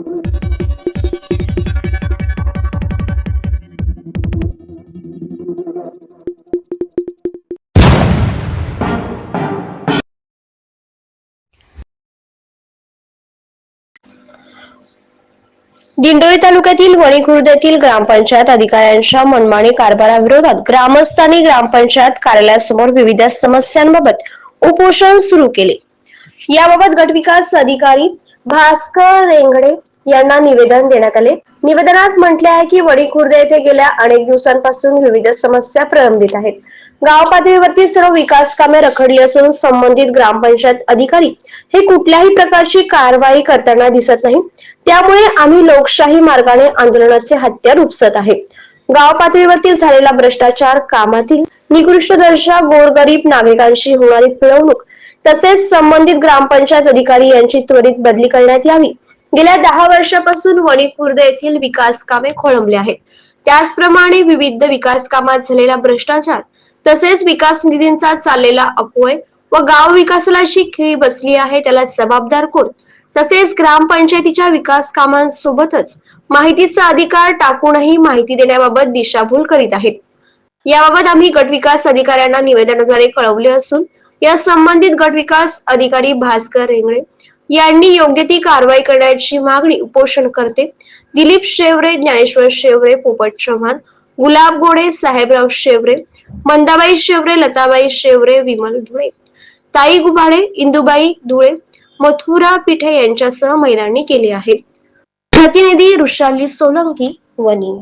दिंडोरी तालुक्यातील वणी खुर्द येथील ग्रामपंचायत अधिकाऱ्यांच्या मनमानी कारभाराविरोधात ग्रामस्थांनी ग्रामपंचायत कार्यालयासमोर विविध समस्यांबाबत उपोषण सुरू केले. याबाबत गटविकास अधिकारी भास्कर रेंगडे यांना निवेदन देण्यात आले. निवेदनात म्हटले आहे की वडी खुर्द येथे गेल्या अनेक दिवसांपासून विविध समस्या प्रलंबित आहेत. गाव पातळीवरती सर्व विकास कामे रखडली असून संबंधित ग्रामपंचायत अधिकारी हे कुठल्याही प्रकारची कारवाई करताना दिसत नाही. त्यामुळे आम्ही लोकशाही मार्गाने आंदोलनाचे हत्यार उपसत आहे. गाव पातळीवरती झालेला भ्रष्टाचार कामातील निकृष्ट दर्शा गोरगरीब नागरिकांशी होणारी पिळवणूक तसेच संबंधित ग्रामपंचायत अधिकारी यांची त्वरित बदली करण्यात यावी. गेल्या दहा वर्षापासून वणी खुर्द येथील विकास कामे खोळंबली आहेत. त्याचप्रमाणे विविध विकास कामात झालेला भ्रष्टाचार तसेच विकास निधींचा चाललेला अपव्यय व गाव विकासाला जी खिळी बसली आहे त्याला जबाबदार कोण? तसेच ग्रामपंचायतीच्या विकास कामांसोबतच माहितीचा अधिकार टाकूनही माहिती देण्याबाबत दिशाभूल करीत आहेत. याबाबत आम्ही गटविकास अधिकाऱ्यांना निवेदनाद्वारे कळवले असून या संबंधित गटविकास अधिकारी भास्कर रेंगळे यांनी योग्य ती कारवाई करण्याची मागणी उपोषण करते. दिलीप शेवरे ज्ञानेश्वर शेवरे पोपट चव्हाण गुलाब गोडे साहेबराव शेवरे मंदाबाई शेवरे लताबाई शेवरे विमल धुळे ताई गुबाळे इंदुबाई धुळे मथुरा पिठे यांच्यासह महिलांनी केले आहे. प्रतिनिधी ऋषाली सोलंकी वनी